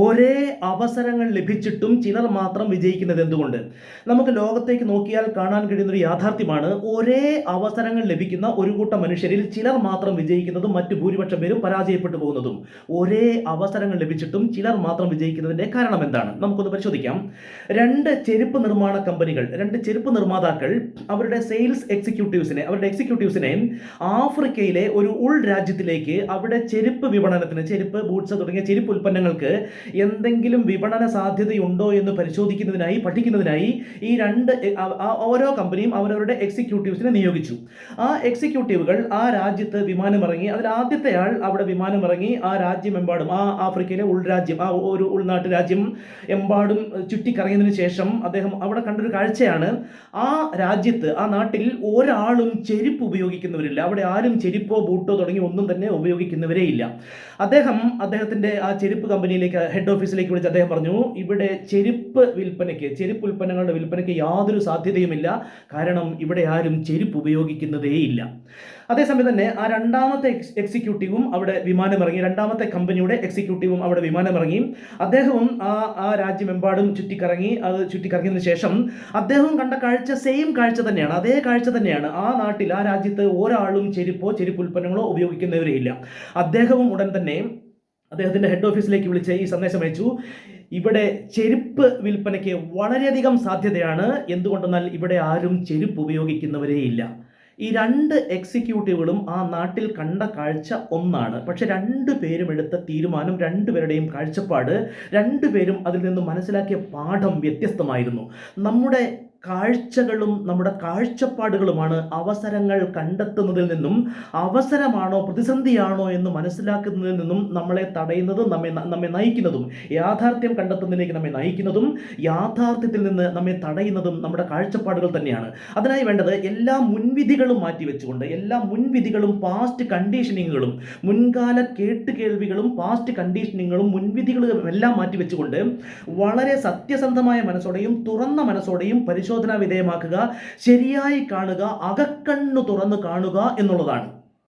ഒരേ അവസരങ്ങൾ ലഭിച്ചിട്ടും ചിലർ മാത്രം വിജയിക്കുന്നത് എന്തുകൊണ്ട്? നമുക്ക് ലോകത്തേക്ക് നോക്കിയാൽ കാണാൻ കഴിയുന്ന ഒരു യാഥാർത്ഥ്യമാണ് ഒരേ അവസരങ്ങൾ ലഭിക്കുന്ന ഒരു കൂട്ടം മനുഷ്യരിൽ ചിലർ മാത്രം വിജയിക്കുന്നതും മറ്റു ഭൂരിപക്ഷം പേരും പരാജയപ്പെട്ടു പോകുന്നതും ഒരേ അവസരങ്ങൾ ലഭിച്ചിട്ടും ചിലർ മാത്രം വിജയിക്കുന്നതിന്റെ കാരണം എന്താണ്? നമുക്കൊന്ന് പരിശോധിക്കാം. രണ്ട് ചെരുപ്പ് നിർമ്മാണ കമ്പനികൾ രണ്ട് ചെരുപ്പ് നിർമ്മാതാക്കൾ അവരുടെ സെയിൽസ് എക്സിക്യൂട്ടീവ്സിനെ അവരുടെ എക്സിക്യൂട്ടീവ്സിനെ ആഫ്രിക്കയിലെ ഒരു ഉൾ രാജ്യത്തിലേക്ക് അവിടെ ചെരുപ്പ് വിപണനത്തിന് ചെരുപ്പ് ബൂട്ട്സ് തുടങ്ങിയ ചെരുപ്പ് ഉൽപ്പന്നങ്ങൾക്ക് എന്തെങ്കിലും വിപണന സാധ്യതയുണ്ടോ എന്ന് പരിശോധിക്കുന്നതിനായി പഠിക്കുന്നതിനായി ഈ രണ്ട് ഓരോ കമ്പനിയും അവരവരുടെ എക്സിക്യൂട്ടീവ്സിനെ നിയോഗിച്ചു. ആ എക്സിക്യൂട്ടീവുകൾ ആ രാജ്യത്ത് വിമാനമിറങ്ങി അതിൽ ആദ്യത്തെ ആൾ അവിടെ വിമാനമിറങ്ങി ആ രാജ്യമെമ്പാടും ആ ആഫ്രിക്കയിലെ ഉൾരാജ്യം ആ ഒരു ഉൾനാട്ട് രാജ്യം എമ്പാടും ചുറ്റിക്കറങ്ങിയതിന് ശേഷം അദ്ദേഹം അവിടെ കണ്ടൊരു കാഴ്ചയാണ്. ആ രാജ്യത്ത് ആ നാട്ടിൽ ഒരാളും ചെരുപ്പ് ഉപയോഗിക്കുന്നവരില്ല. അവിടെ ആരും ചെരുപ്പോ ബൂട്ടോ തുടങ്ങി ഒന്നും തന്നെ ഉപയോഗിക്കുന്നവരേ ഇല്ല അദ്ദേഹം അദ്ദേഹത്തിന്റെ ആ ചെരുപ്പ് കമ്പനിയിലേക്ക് ഹെഡ് ഓഫീസിലേക്ക് വിളിച്ച് അദ്ദേഹം പറഞ്ഞു ഇവിടെ ചെരുപ്പ് വിൽപ്പനയ്ക്ക് ചെരുപ്പ് ഉൽപ്പന്നങ്ങളുടെ വിൽപ്പനയ്ക്ക് യാതൊരു സാധ്യതയുമില്ല. കാരണം ഇവിടെ ആരും ചെരുപ്പ് ഉപയോഗിക്കുന്നതേയില്ല. അതേസമയം തന്നെ ആ രണ്ടാമത്തെ എക്സിക്യൂട്ടീവും അവിടെ വിമാനമിറങ്ങി രണ്ടാമത്തെ കമ്പനിയുടെ എക്സിക്യൂട്ടീവും അവിടെ വിമാനമിറങ്ങി. അദ്ദേഹവും ആ ആ രാജ്യമെമ്പാടും ചുറ്റിക്കറങ്ങി. അത് ചുറ്റിക്കറങ്ങിയതിന് ശേഷം അദ്ദേഹം കണ്ട കാഴ്ച സെയിം കാഴ്ച തന്നെയാണ്. അതേ കാഴ്ച തന്നെയാണ്. ആ നാട്ടിൽ ആ രാജ്യത്ത് ഒരാളും ചെരുപ്പോ ചെരുപ്പ് ഉൽപ്പന്നങ്ങളോ ഉപയോഗിക്കുന്നവരേ ഇല്ല അദ്ദേഹവും ഉടൻ തന്നെ അദ്ദേഹത്തിന്റെ ഹെഡ് ഓഫീസിലേക്ക് വിളിച്ച് ഈ സന്ദേശം അയച്ചു. ഇവിടെ ചെരുപ്പ് വിൽപ്പനയ്ക്ക് വളരെയധികം സാധ്യതയാണ്. എന്തുകൊണ്ടെന്നാൽ ഇവിടെ ആരും ചെരുപ്പ് ഉപയോഗിക്കുന്നവരേ ഇല്ല. ഈ രണ്ട് എക്സിക്യൂട്ടീവുകളും ആ നാട്ടിൽ കണ്ട കാഴ്ച ഒന്നാണ്. പക്ഷെ രണ്ടു പേരും എടുത്ത തീരുമാനം രണ്ടുപേരുടെയും കാഴ്ചപ്പാട് രണ്ടുപേരും അതിൽ നിന്ന് മനസ്സിലാക്കിയ പാഠം വ്യത്യസ്തമായിരുന്നു. നമ്മുടെ കാഴ്ചകളും നമ്മുടെ കാഴ്ചപ്പാടുകളുമാണ് അവസരങ്ങൾ കണ്ടെത്തുന്നതിൽ നിന്നും അവസരമാണോ പ്രതിസന്ധിയാണോ എന്ന് മനസ്സിലാക്കുന്നതിൽ നിന്നും നമ്മളെ തടയുന്നതും നമ്മെ നമ്മെ നയിക്കുന്നതും യാഥാർത്ഥ്യം കണ്ടെത്തുന്നതിലേക്ക് നമ്മെ നയിക്കുന്നതും യാഥാർത്ഥ്യത്തിൽ നിന്ന് നമ്മെ തടയുന്നതും നമ്മുടെ കാഴ്ചപ്പാടുകൾ തന്നെയാണ്. അതിനായി വേണ്ടത് എല്ലാ മുൻവിധികളും മാറ്റിവെച്ചുകൊണ്ട് എല്ലാ മുൻവിധികളും പാസ്റ്റ് കണ്ടീഷനിങ്ങുകളും മുൻകാല കേട്ടുകേൾവികളും പാസ്റ്റ് കണ്ടീഷനിങ്ങുകളും മുൻവിധികളും എല്ലാം മാറ്റിവെച്ചുകൊണ്ട് വളരെ സത്യസന്ധമായ മനസ്സോടെയും തുറന്ന മനസ്സോടെയും പരിശോധനാ വിധേയമാക്കുക ശരിയായി കാണുക അകക്കണ്ണു തുറന്ന് കാണുക എന്നുള്ളതാണ്.